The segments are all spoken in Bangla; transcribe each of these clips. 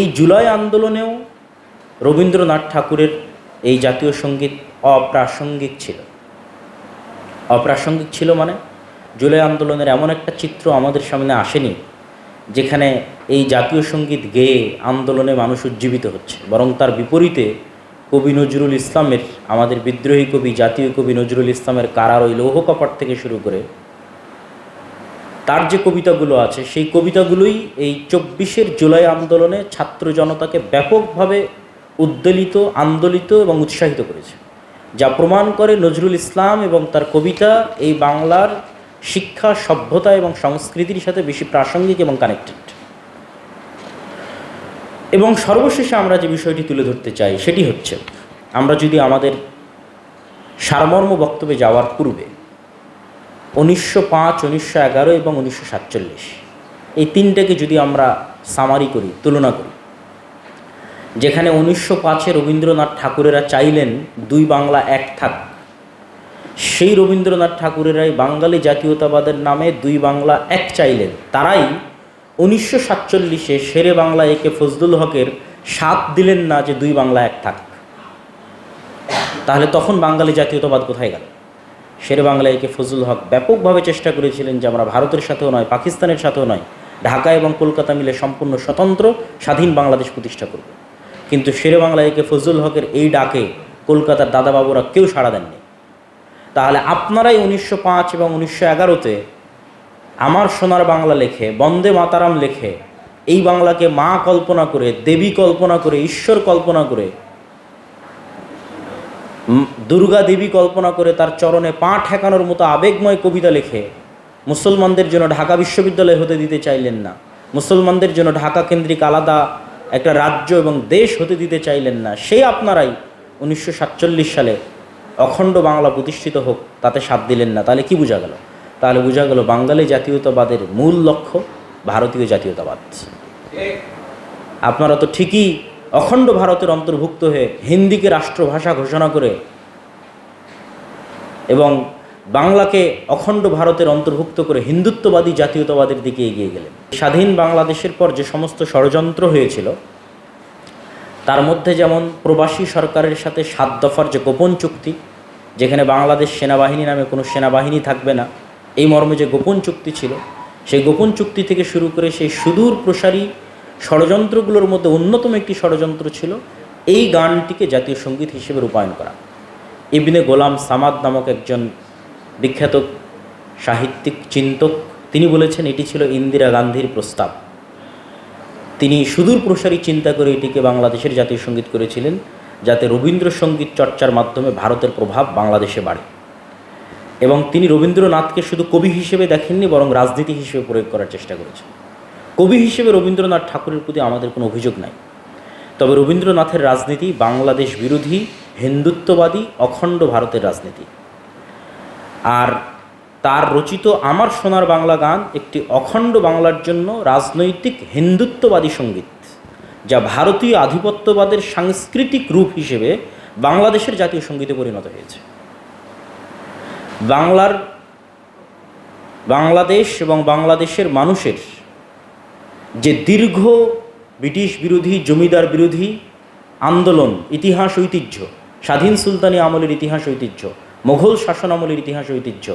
এই জুলাই আন্দোলনেও রবীন্দ্রনাথ ঠাকুরের এই জাতীয় সংগীত অপ্রাসঙ্গিক ছিল। অপ্রাসঙ্গিক ছিল মানে জুলাই আন্দোলনের এমন একটা চিত্র আমাদের সামনে আসেনি, যেখানে এই জাতীয় সংগীত গেয়ে আন্দোলনে মানুষ উজ্জীবিত হচ্ছে। বরং তার বিপরীতে কবি নজরুল ইসলামের, আমাদের বিদ্রোহী কবি, জাতীয় কবি নজরুল ইসলামের কারার ওই লৌহ কপাট থেকে শুরু করে তার যে কবিতাগুলো আছে, সেই কবিতাগুলোই এই চব্বিশের জুলাই আন্দোলনে ছাত্র জনতাকে ব্যাপকভাবে উদ্বেলিত, আন্দোলিত এবং উৎসাহিত করেছে। যা প্রমাণ করে নজরুল ইসলাম এবং তার কবিতা এই বাংলার শিক্ষা, সভ্যতা এবং সংস্কৃতির সাথে বেশি প্রাসঙ্গিক এবং কানেক্টেড এবং সর্বশেষে আমরা যে বিষয়টি তুলে ধরতে চাই, সেটি হচ্ছে, আমরা যদি আমাদের সারমর্ম বক্তব্যে যাওয়ার পূর্বে উনিশশো পাঁচ, উনিশশো এগারো এবং উনিশশো সাতচল্লিশ। এই তিনটাকে যদি আমরা সামারি করি, তুলনা করি, যেখানে উনিশশো পাঁচে রবীন্দ্রনাথ ঠাকুরেরা চাইলেন দুই বাংলা এক থাক, সেই রবীন্দ্রনাথ ঠাকুরেরাই বাঙালি জাতীয়তাবাদের নামে দুই বাংলা এক চাইলেন। তারাই উনিশশো সাতচল্লিশে শেরে বাংলা একে ফজলুল হকের সাথ দিলেন না যে দুই বাংলা এক থাক। তাহলে তখন বাঙালি জাতীয়তাবাদ কোথায় গেল? শেরে বাংলা একে ফজলুল হক ব্যাপকভাবে চেষ্টা করেছিলেন যে আমরা ভারতের সাথেও নয়, পাকিস্তানের সাথেও নয়, ঢাকা এবং কলকাতা মিলে সম্পূর্ণ স্বতন্ত্র, স্বাধীন বাংলাদেশ প্রতিষ্ঠা করব। কিন্তু শেরে বাংলা একে ফজলুল হকের এই ডাকে কলকাতার দাদাবাবুরা কেউ সাড়া দেননি। তাহলে আপনারাই উনিশশো পাঁচ এবং উনিশশো এগারোতে আমার সোনার বাংলা লেখে, বন্দে মাতারাম লেখে, এই বাংলাকে মা কল্পনা করে, দেবী কল্পনা করে, ঈশ্বর কল্পনা করে দুর্গা দেবী কল্পনা করে তার চরণে পা ঠেকানোর মতো আবেগময় কবিতা লেখে মুসলমানদের জন্য ঢাকা বিশ্ববিদ্যালয় হতে দিতে চাইলেন না। মুসলমানদের জন্য ঢাকা কেন্দ্রিক আলাদা একটা রাজ্য এবং দেশ হতে দিতে চাইলেন না। সেই আপনারাই উনিশশো সাতচল্লিশ সালে অখণ্ড বাংলা প্রতিষ্ঠিত হোক, তাতে সাথ দিলেন না। তাহলে কি বোঝা গেল? তাহলে বোঝা গেল বাঙালি জাতীয়তাবাদের মূল লক্ষ্য ভারতীয় জাতীয়তাবাদ। আপনারা তো ঠিকই অখণ্ড ভারতের অন্তর্ভুক্ত হয়ে হিন্দিকে রাষ্ট্রভাষা ঘোষণা করে এবং বাংলাকে অখণ্ড ভারতের অন্তর্ভুক্ত করে হিন্দুত্ববাদী জাতীয়তাবাদের দিকে এগিয়ে গেলেন। স্বাধীন বাংলাদেশের পর যে সমস্ত ষড়যন্ত্র হয়েছিল, তার মধ্যে যেমন প্রবাসী সরকারের সাথে সাত দফার যে গোপন চুক্তি, যেখানে বাংলাদেশ সেনাবাহিনী নামে কোনো সেনাবাহিনী থাকবে না, এই মর্মে যে গোপন চুক্তি ছিল, সেই গোপন চুক্তি থেকে শুরু করে সেই সুদূর প্রসারী ষড়যন্ত্রগুলোর মধ্যে অন্যতম একটি ষড়যন্ত্র ছিল এই গানটিকে জাতীয় সংগীত হিসেবে রূপায়ণ করা। ইবনে গোলাম সামাদ নামক একজন বিখ্যাত সাহিত্যিক চিন্তক, তিনি বলেছেন, এটি ছিল ইন্দিরা গান্ধীর প্রস্তাব। তিনি সুদূর প্রসারী চিন্তা করে এটিকে বাংলাদেশের জাতীয় সংগীত করেছিলেন, যাতে রবীন্দ্রসঙ্গীত চর্চার মাধ্যমে ভারতের প্রভাব বাংলাদেশে বাড়ে। এবং তিনি রবীন্দ্রনাথকে শুধু কবি হিসেবে দেখেননি, বরং রাজনীতি হিসেবে প্রয়োগ করার চেষ্টা করেছেন। কবি হিসেবে রবীন্দ্রনাথ ঠাকুরের প্রতি আমাদের কোনো অভিযোগ নাই। তবে রবীন্দ্রনাথের রাজনীতি বাংলাদেশ বিরোধী, হিন্দুত্ববাদী, অখণ্ড ভারতের রাজনীতি। আর তার রচিত আমার সোনার বাংলা গান একটি অখণ্ড বাংলার জন্য রাজনৈতিক হিন্দুত্ববাদী সংগীত, যা ভারতীয় আধিপত্যবাদের সাংস্কৃতিক রূপ হিসেবে বাংলাদেশের জাতীয় সঙ্গীতে পরিণত হয়েছে। বাংলার, বাংলাদেশ এবং বাংলাদেশের মানুষের যে দীর্ঘ ব্রিটিশ বিরোধী, জমিদার বিরোধী আন্দোলন, ইতিহাস ঐতিহ্য, স্বাধীন সুলতানি আমলের ইতিহাস ঐতিহ্য, মোঘল শাসন আমলের ইতিহাস ঐতিহ্য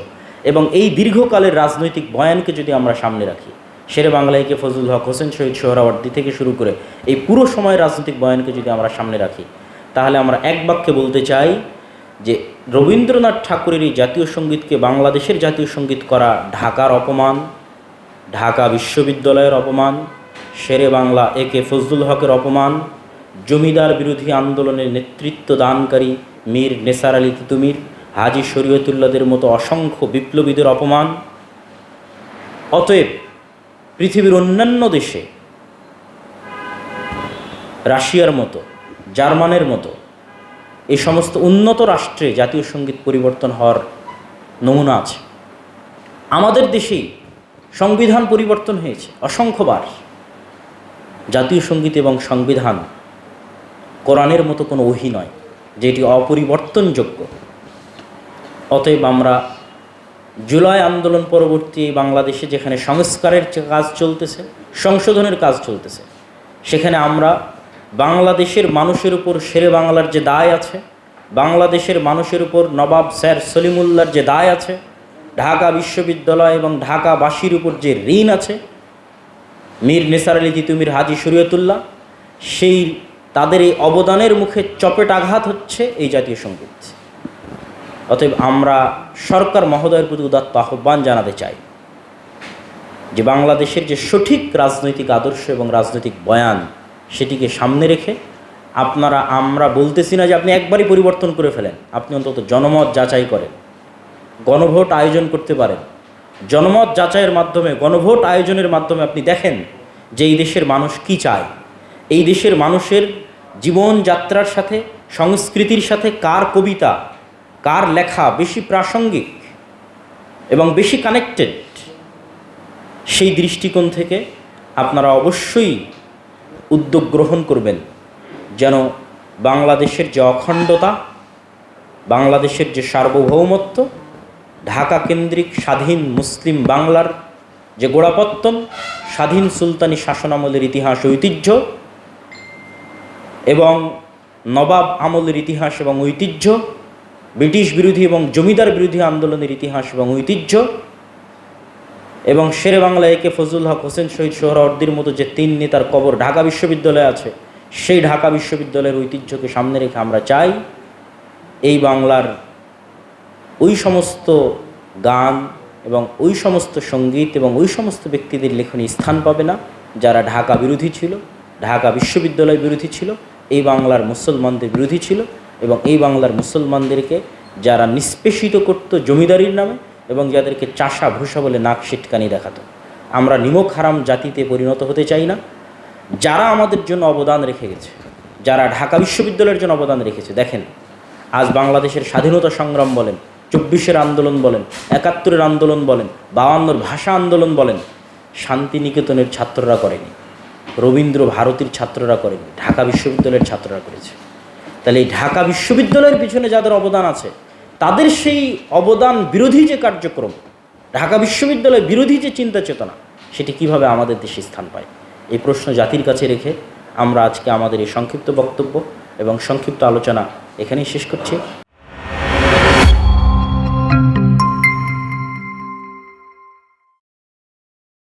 এবং এই দীর্ঘকালের রাজনৈতিক বয়ানকে যদি আমরা সামনে রাখি, শেরে বাংলাইকে ফজলুল হক হোসেন, শহীদ সোহরাওয়ার্দী থেকে শুরু করে এই পুরো সময়ের রাজনৈতিক বয়ানকে যদি আমরা সামনে রাখি, তাহলে আমরা এক বাক্যে বলতে চাই যে রবীন্দ্রনাথ ঠাকুরের এই জাতীয় সঙ্গীতকে বাংলাদেশের জাতীয় সংগীত করা ঢাকার অপমান ঢাকা বিশ্ববিদ্যালয়ের অপমান, শেরে বাংলা এ কে ফজলুল হকের অপমান, জমিদার বিরোধী আন্দোলনের নেতৃত্ব দানকারী মীর নেসার আলী তিতুমির, হাজি শরীয়তুল্লাদের মতো অসংখ্য বিপ্লবীদের অপমান। অতএব পৃথিবীর অন্যান্য দেশে, রাশিয়ার মতো, জার্মানের মতো এই সমস্ত উন্নত রাষ্ট্রে জাতীয় সংগীত পরিবর্তন হওয়ার নমুনা আছে। আমাদের দেশেই সংবিধান পরিবর্তন হয়েছে, অসংখ্যবার। জাতীয় সংগীত এবং সংবিধান কোরআনের মতো কোনো ওহি নয় যেটি অপরিবর্তনযোগ্য। অতএব আমরা জুলাই আন্দোলন পরবর্তী বাংলাদেশে যেখানে সংস্কারের কাজ চলতেছে, সংশোধনের কাজ চলতেছে, সেখানে আমরা বাংলাদেশের মানুষের উপর শেরে বাংলার যে দায় আছে, বাংলাদেশের মানুষের উপর নবাব স্যার সলিমুল্লার যে দায় আছে ঢাকা বিশ্ববিদ্যালয় এবং ঢাকাবাসীর উপর যে ঋণ আছে, মীর নেসার আলী তিতুমির হাজি শরীয়তুল্লাহ, সেই তাদের এই অবদানের মুখে চপেট আঘাত হচ্ছে এই জাতীয় সংগীত অতএব আমরা সরকার মহোদয়ের প্রতি উদাত্ত আহ্বান জানাতে চাই যে বাংলাদেশের যে সঠিক রাজনৈতিক আদর্শ এবং রাজনৈতিক বয়ান সেটিকে সামনে রেখে, আপনারা, আমরা বলতেছি না যে আপনি একবারই পরিবর্তন করে ফেলেন, আপনি অন্তত জনমত যাচাই করেন। গণভোট আয়োজন করতে পারেন। জনমত যাচাইয়ের মাধ্যমে, গণভোট আয়োজনের মাধ্যমে আপনি দেখেন যে এই দেশের মানুষ কি চায়। এই দেশের মানুষের জীবনযাত্রার সাথে, সংস্কৃতির সাথে কার কবিতা, কার লেখা বেশি প্রাসঙ্গিক এবং বেশি কানেক্টেড সেই দৃষ্টিকোণ থেকে আপনারা অবশ্যই উদ্যোগ গ্রহণ করবেন যেন বাংলাদেশের যে অখণ্ডতা, বাংলাদেশের যে সার্বভৌমত্ব ঢাকা কেন্দ্রিক স্বাধীন মুসলিম বাংলার যে গোড়াপত্তন, স্বাধীন সুলতানি শাসনামলের ইতিহাস ঐতিহ্য এবং নবাব আমলের ইতিহাস এবং ঐতিহ্য, ব্রিটিশ বিরোধী এবং জমিদার বিরোধী আন্দোলনের ইতিহাস এবং ঐতিহ্য এবং শেরে বাংলা একে ফজলুল হক হোসেন শহীদ সোহরাওয়ার্দির মতো যে তিন নেতার কবর ঢাকা বিশ্ববিদ্যালয়ে আছে, সেই ঢাকা বিশ্ববিদ্যালয়ের ঐতিহ্যকে সামনে রেখে আমরা চাই এই বাংলার ওই সমস্ত গান এবং ওই সমস্ত সংগীত এবং ওই সমস্ত ব্যক্তিদের লেখনী স্থান পাবে না, যারা ঢাকা বিরোধী ছিল, ঢাকা বিশ্ববিদ্যালয় বিরোধী ছিল, এই বাংলার মুসলমানদের বিরোধী ছিল এবং এই বাংলার মুসলমানদেরকে যারা নিষ্পেষিত করত জমিদারির নামে এবং যাদেরকে চাষা ভূষা বলে নাক সিটকানি দেখাতো। আমরা নিমক হারাম জাতিতে পরিণত হতে চাই না। যারা আমাদের জন্য অবদান রেখে গেছে, যারা ঢাকা বিশ্ববিদ্যালয়ের জন্য অবদান রেখেছে, দেখেন, আজ বাংলাদেশের স্বাধীনতা সংগ্রাম বলেন চব্বিশের আন্দোলন বলেন, একাত্তরের আন্দোলন বলেন বায়ান্নর ভাষা আন্দোলন বলেন, শান্তিনিকেতনের ছাত্ররা করেনি, রবীন্দ্র ভারতীর ছাত্ররা করেনি, ঢাকা বিশ্ববিদ্যালয়ের ছাত্ররা করেছে। তাহলে এই ঢাকা বিশ্ববিদ্যালয়ের পিছনে যাদের অবদান আছে, তাদের সেই অবদান বিরোধী যে কার্যক্রম, ঢাকা বিশ্ববিদ্যালয় বিরোধী যে চিন্তা চেতনা, সেটি কীভাবে আমাদের দেশে স্থান পায়? এই প্রশ্ন জাতির কাছে রেখে আমরা আজকে আমাদের এই সংক্ষিপ্ত বক্তব্য এবং সংক্ষিপ্ত আলোচনা এখানেই শেষ করছি।